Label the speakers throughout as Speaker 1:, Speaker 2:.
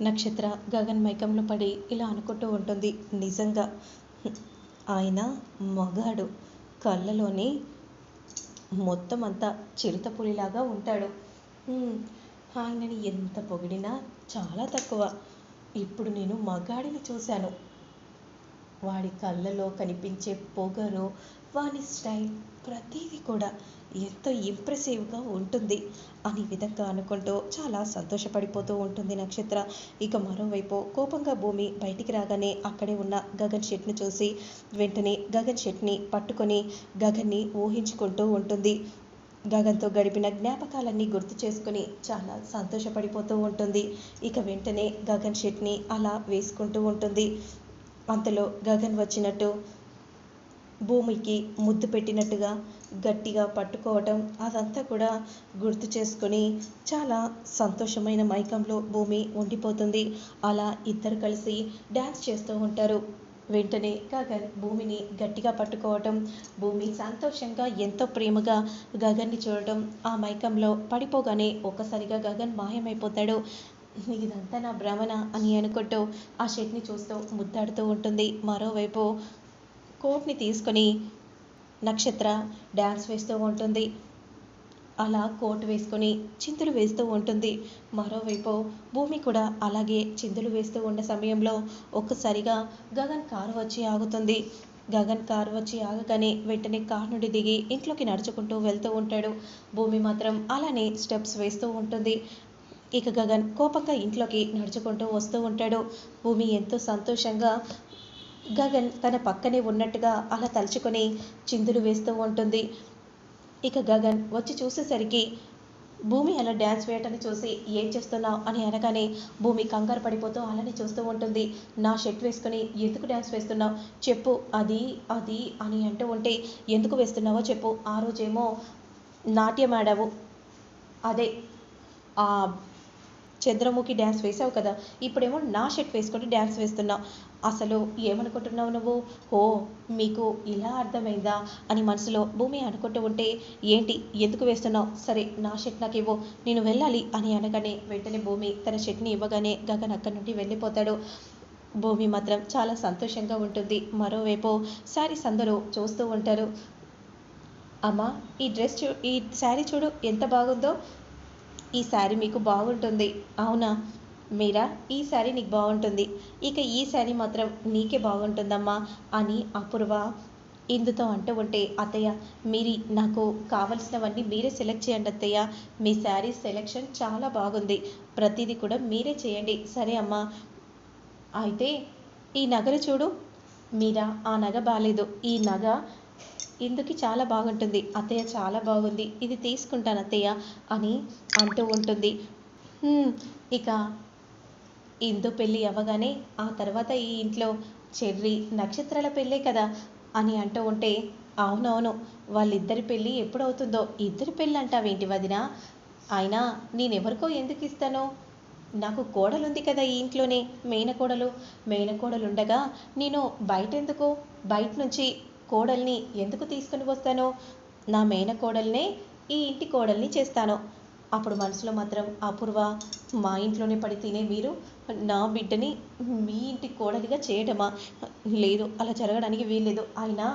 Speaker 1: నక్షత్ర గగన్ మైకంలో పడి ఇలా అనుకుంటూ ఉంటుంది. నిజంగా ఆయన మగాడు. కళ్ళలోని మొత్తం అంతా చిరుతపులిలాగా ఉంటాడు. ఆయనని ఎంత పొగిడినా చాలా తక్కువ. ఇప్పుడు నేను మగాడిని చూశాను. వాడి కళ్ళలో కనిపించే పొగరు వాని స్టైల్ ప్రతిదీ కూడా ఎంతో ఇంప్రెసివ్గా ఉంటుంది. అనే విధంగా అనుకుంటూ చాలా సంతోషపడిపోతూ ఉంటుంది నక్షత్ర. ఇక మరోవైపు కోపంగా భూమి బయటికి రాగానే అక్కడే ఉన్న గగన్ షెట్ని చూసి వెంటనే గగన్ షెట్ని పట్టుకొని గగన్ని ఊహించుకుంటూ ఉంటుంది. గగన్తో గడిపిన జ్ఞాపకాలన్నీ గుర్తు చేసుకుని చాలా సంతోషపడిపోతూ ఉంటుంది. ఇక వెంటనే గగన్ షెట్ని అలా వేసుకుంటూ ఉంటుంది. అంతలో గగన్ వచ్చినట్టు భూమికి ముద్దు పెట్టినట్టుగా గట్టిగా పట్టుకోవటం అదంతా కూడా గుర్తు చేసుకొని చాలా సంతోషమైన మైకంలో భూమి ఉండిపోతుంది. అలా ఇద్దరు కలిసి డ్యాన్స్ చేస్తూ ఉంటారు. వెంటనే గగన్ భూమిని గట్టిగా పట్టుకోవటం భూమి సంతోషంగా ఎంతో ప్రేమగా గగన్ని చూడటం ఆ మైకంలో పడిపోగానే ఒక్కసారిగా గగన్ మాయమైపోతాడు. ఇదంతా నా భ్రమణ అని అనుకుంటూ ఆ షర్ట్ని చూస్తూ ముద్దాడుతూ ఉంటుంది. మరోవైపు కోట్ని తీసుకొని నక్షత్ర డ్యాన్స్ వేస్తూ ఉంటుంది. అలా కోట్ వేసుకొని చిందులు వేస్తూ ఉంటుంది. మరోవైపు భూమి కూడా అలాగే చిందులు వేస్తూ ఉన్న సమయంలో ఒక్కసారిగా గగన్ కారు వచ్చి ఆగుతుంది. గగన్ కారు వచ్చి ఆగగానే వెంటనే కారు నుండి దిగి ఇంట్లోకి నడుచుకుంటూ వెళ్తూ ఉంటాడు. భూమి మాత్రం అలానే స్టెప్స్ వేస్తూ ఉంటుంది. ఇక గగన్ కోపంగా ఇంట్లోకి నడుచుకుంటూ వస్తూ ఉంటాడు. భూమి ఎంతో సంతోషంగా గగన్ తన పక్కనే ఉన్నట్టుగా అలా తలుచుకొని చిందులు వేస్తూ ఉంటుంది. ఇక గగన్ వచ్చి చూసేసరికి భూమి అలా డ్యాన్స్ వేయటాన్ని చూసి ఏం చేస్తున్నావు అని అనగానే భూమి కంగారు పడిపోతూ అలానే చూస్తూ ఉంటుంది. నా షర్ట్ వేసుకొని ఎందుకు డ్యాన్స్ వేస్తున్నావు? చెప్పు అది అది అని అంటూ ఉంటే ఎందుకు వేస్తున్నావో చెప్పు. ఆ రోజేమో నాట్యం ఆడావు అదే ఆ చంద్రముఖి డ్యాన్స్ వేసావు కదా ఇప్పుడేమో నా షర్ట్ వేసుకొని డ్యాన్స్ వేస్తున్నావు అసలు ఏమనుకుంటున్నావు నువ్వు? ఓ మీకు ఇలా అర్థమైందా? అని మనసులో భూమి అనుకుంటూ ఉంటే ఏంటి ఎందుకు వేస్తున్నావు? సరే నా షర్ట్ నాకు ఇవ్వు నేను వెళ్ళాలి అని అనగానే వెంటనే భూమి తన షర్ట్ని ఇవ్వగానే గగన్ అక్కడి నుండి వెళ్ళిపోతాడు. భూమి మాత్రం చాలా సంతోషంగా ఉంటుంది. మరోవైపు శారీస్ అందరూ చూస్తూ ఉంటారు. అమ్మా ఈ డ్రెస్ చూ ఈ శారీ చూడు ఎంత బాగుందో. ఈ శారీ మీకు బాగుంటుంది. అవునా? మీరా? ఈ శారీ నీకు బాగుంటుంది. ఇక ఈ శారీ మాత్రం నీకే బాగుంటుందమ్మా అని అపూర్వ ఇందుతో అంటూ ఉంటే అత్తయ్య మీరు నాకు కావలసినవన్నీ మీరే సెలెక్ట్ చేయండి అత్తయ్య. మీ శారీ సెలెక్షన్ చాలా బాగుంది. ప్రతిదీ కూడా మీరే చేయండి. సరే అమ్మా. అయితే ఈ నగలు చూడు. మీరా? ఆ నగ బాగాలేదు ఈ నగ ఇందుకి చాలా బాగుంటుంది. అత్తయ్య చాలా బాగుంది. ఇది తీసుకుంటాను అత్తయ్య అని అంటూ ఉంటుంది. ఇక ఇందు పెళ్ళి అవ్వగానే ఆ తర్వాత ఈ ఇంట్లో చెర్రి నక్షత్రాల పెళ్ళే కదా అని అంటూ ఉంటే అవునవును వాళ్ళిద్దరి పెళ్ళి ఎప్పుడవుతుందో? ఇద్దరి పెళ్ళి అంటావేంటి వదిన? అయినా నేనెవరికో ఎందుకు ఇస్తాను? నాకు కోడలుంది కదా ఈ ఇంట్లోనే మేనకోడలు. మేనకోడలు ఉండగా నేను బయట ఎందుకు బయట నుంచి కోడల్ని ఎందుకు తీసుకుని వస్తాను? నా మేనకోడల్నే ఈ ఇంటి కోడల్ని చేస్తాను. అప్పుడు మనసులో మాత్రం అపూర్వ మా ఇంట్లోనే పడి తినే మీరు నా బిడ్డని మీ ఇంటి కోడలిగా చేయడమా లేదు అలా జరగడానికి వీల్లేదు. అయినా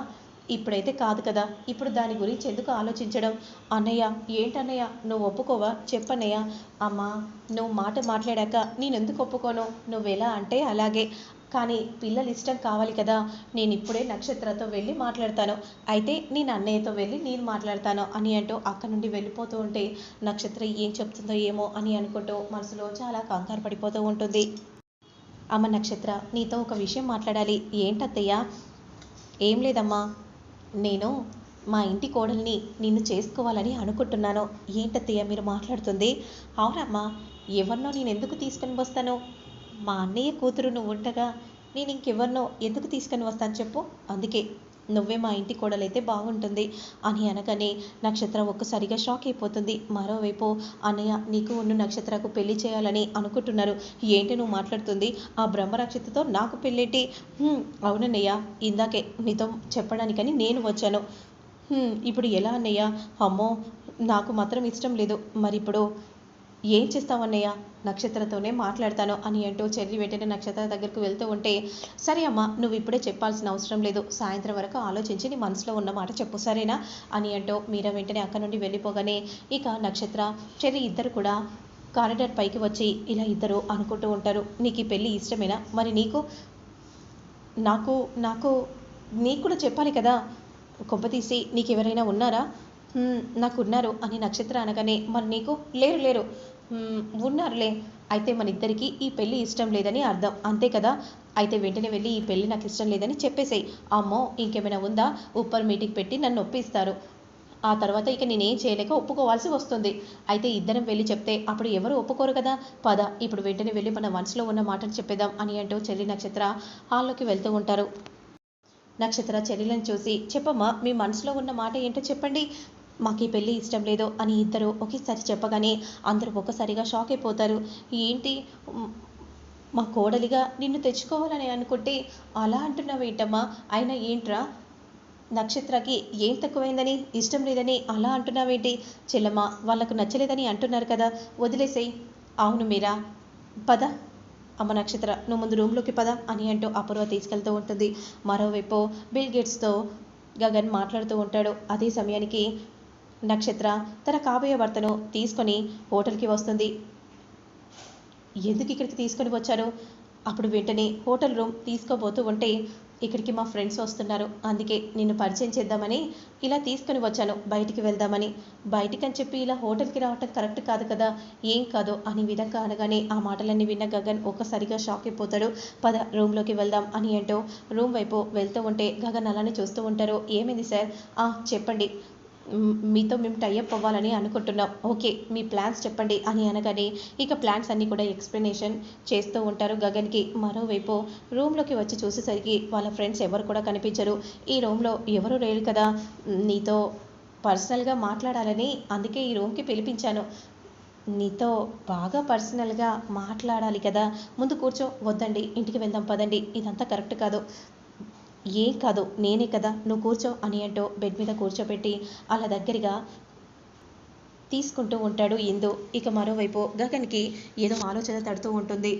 Speaker 1: ఇప్పుడైతే కాదు కదా ఇప్పుడు దాని గురించి ఎందుకు ఆలోచించడం? అన్నయ్య ఏంటన్నయ్య నువ్వు ఒప్పుకోవా? చెప్పన్నయ్య. అమ్మా నువ్వు మాట మాట్లాడాక నేను ఎందుకు ఒప్పుకోను? నువ్వు ఎలా అంటే అలాగే. కానీ పిల్లలు ఇష్టం కావాలి కదా నేను ఇప్పుడే నక్షత్రతో వెళ్ళి మాట్లాడతాను. అయితే నేను అన్నయ్యతో వెళ్ళి నేను మాట్లాడతాను అని అంటూ అక్కడ నుండి వెళ్ళిపోతూ ఉంటే నక్షత్ర ఏం చెప్తుందో ఏమో అని అనుకుంటూ మనసులో చాలా కంగారు పడిపోతూ ఉంటుంది. అమ్మ నక్షత్ర నీతో ఒక విషయం మాట్లాడాలి. ఏంటత్తయ్య? ఏం లేదమ్మా. నేను మా ఇంటి కోడల్ని నిన్ను చేసుకోవాలని అనుకుంటున్నాను. ఏంటత్తయ్య మీరు మాట్లాడుతుంది? అవునమ్మా. ఎవరినో నేను ఎందుకు తీసుకొని వస్తాను? మా అన్నయ్య కూతురు నువ్వు ఉండగా నేను ఇంకెవరినో ఎందుకు తీసుకొని వస్తాను చెప్పు? అందుకే నువ్వే మా ఇంటి కోడలైతే బాగుంటుంది అని అనగానే నక్షత్ర ఒక్కసారిగా షాక్ అయిపోతుంది. మరోవైపు అన్నయ్య నీకు ఉన్న నక్షత్రకు పెళ్ళి చేయాలని అనుకుంటున్నారు. ఏంటి నువ్వు మాట్లాడుతుంది? ఆ బ్రహ్మరక్షితతో నాకు పెళ్ళేటి? అవునన్నయ్య. ఇందాకే నీతో చెప్పడానికని నేను వచ్చాను. ఇప్పుడు ఎలా అన్నయ్య? అమ్మో నాకు మాత్రం ఇష్టం లేదు. మరి ఇప్పుడు ఏం చేస్తావన్నయ్య? నక్షత్రతోనే మాట్లాడతాను అని అంటూ చెర్రి వెంటనే నక్షత్ర దగ్గరకు వెళ్తూ ఉంటే సరే అమ్మా నువ్వు ఇప్పుడే చెప్పాల్సిన అవసరం లేదు. సాయంత్రం వరకు ఆలోచించి నీ మనసులో ఉన్న మాట చెప్పు సరేనా? అని అంటూ మీరా వెంటనే అక్కడ నుండి వెళ్ళిపోగానే ఇక నక్షత్ర చెర్రి ఇద్దరు కూడా కారిడార్ పైకి వచ్చి ఇలా ఇద్దరు అనుకుంటూ ఉంటారు. నీకు ఈ పెళ్ళి ఇష్టమేనా? మరి నీకు? నాకు నాకు నీకు కూడా చెప్పాలి కదా? కొంపతీసి నీకు ఎవరైనా ఉన్నారా? నాకు ఉన్నారు అని నక్షత్ర అనగానే మరి నీకు? లేరు లేరు. ఉన్నారులే. అయితే మన ఇద్దరికి ఈ పెళ్ళి ఇష్టం లేదని అర్థం. అంతే కదా? అయితే వెంటనే వెళ్ళి ఈ పెళ్ళి నాకు ఇష్టం లేదని చెప్పేసేయ్. అమ్మో ఇంకేమైనా ఉందా? ఉప్పర్ మీటింగ్ పెట్టి నన్ను ఒప్పిస్తారు. ఆ తర్వాత ఇక నేనేం చేయలేక ఒప్పుకోవాల్సి వస్తుంది. అయితే ఇద్దరం వెళ్ళి చెప్తే అప్పుడు ఎవరు ఒప్పుకోరు కదా? పద ఇప్పుడు వెంటనే వెళ్ళి మన మనసులో ఉన్న మాటను చెప్పేద్దాం అని అంటూ చెల్లి నక్షత్ర హాల్లోకి వెళ్తూ ఉంటారు. నక్షత్ర చెల్లెలను చూసి చెప్పమ్మా మీ మనసులో ఉన్న మాట ఏంటో చెప్పండి. మాకు ఈ పెళ్ళి ఇష్టం లేదు అని ఇద్దరు ఒకేసారి చెప్పగానే అందరూ ఒక్కసారిగా షాక్ అయిపోతారు. ఏంటి? మా కోడలిగా నిన్ను తెచ్చుకోవాలని అనుకుంటే అలా అంటున్నావేంటమ్మా అయినా ఏంట్రా? నక్షత్రకి ఏం తక్కువైందని? ఇష్టం లేదని అలా అంటున్నావేంటి చెల్లమ్మ వాళ్ళకు నచ్చలేదని అంటున్నారు కదా. వదిలేసేయ్. అవును మీరా. పద. అమ్మ నక్షత్ర నువ్వు ముందు రూమ్లోకి పద అని అంటూ అపూర్వ తీసుకెళ్తూ ఉంటుంది. మరోవైపు బిల్ గేట్స్తో గగన్ మాట్లాడుతూ ఉంటాడు. అదే సమయానికి నక్షత్ర తన కాబోయే భర్తను తీసుకొని హోటల్కి వస్తుంది. ఎందుకు ఇక్కడికి తీసుకొని వచ్చారు? అప్పుడు వెంటనే హోటల్ రూమ్ తీసుకోబోతూ ఉంటే ఇక్కడికి మా ఫ్రెండ్స్ వస్తున్నారు. అందుకే నిన్ను పరిచయం చేద్దామని ఇలా తీసుకొని వచ్చాను. బయటికి వెళ్దామని. బయటికి అని చెప్పి ఇలా హోటల్కి రావటం కరెక్ట్ కాదు కదా? ఏం కాదు అని విధంగా అనగానే ఆ మాటలన్నీ విన్న గగన్ ఒక్కసారిగా షాక్ అయిపోతాడు. పద రూమ్లోకి వెళ్దాం అని అంటూ రూమ్ వైపు వెళ్తూ ఉంటే గగన్ అలానే చూస్తూ ఉంటారు. ఏమైంది సార్? ఆ చెప్పండి. మీతో మేము టైఅప్ అవ్వాలని అనుకుంటున్నాం. ఓకే మీ ప్లాన్స్ చెప్పండి అని అనగానే ఇక ప్లాన్స్ అన్నీ కూడా ఎక్స్ప్లెనేషన్ చేస్తూ ఉంటారు గగన్కి. మరోవైపు రూమ్లోకి వచ్చి చూసేసరికి వాళ్ళ ఫ్రెండ్స్ ఎవరు కూడా కనిపించరు. ఈ రూమ్లో ఎవరు లేరు కదా. నీతో పర్సనల్గా మాట్లాడాలని అందుకే ఈ రూమ్కి పిలిపించాను. నీతో బాగా పర్సనల్గా మాట్లాడాలి కదా. ముందు కూర్చో వద్దండి ఇంటికి వెళ్దాం పదండి. ఇదంతా కరెక్ట్ కాదు. ఏం కాదు నేనే కదా నువ్వు కూర్చో అని అంటూ బెడ్ మీద కూర్చోబెట్టి అలా దగ్గరగా తీసుకుంటూ ఉంటాడు ఇందు. ఇక మరోవైపు గగన్కి ఏదో ఆలోచన తడుతూ ఉంటుంది.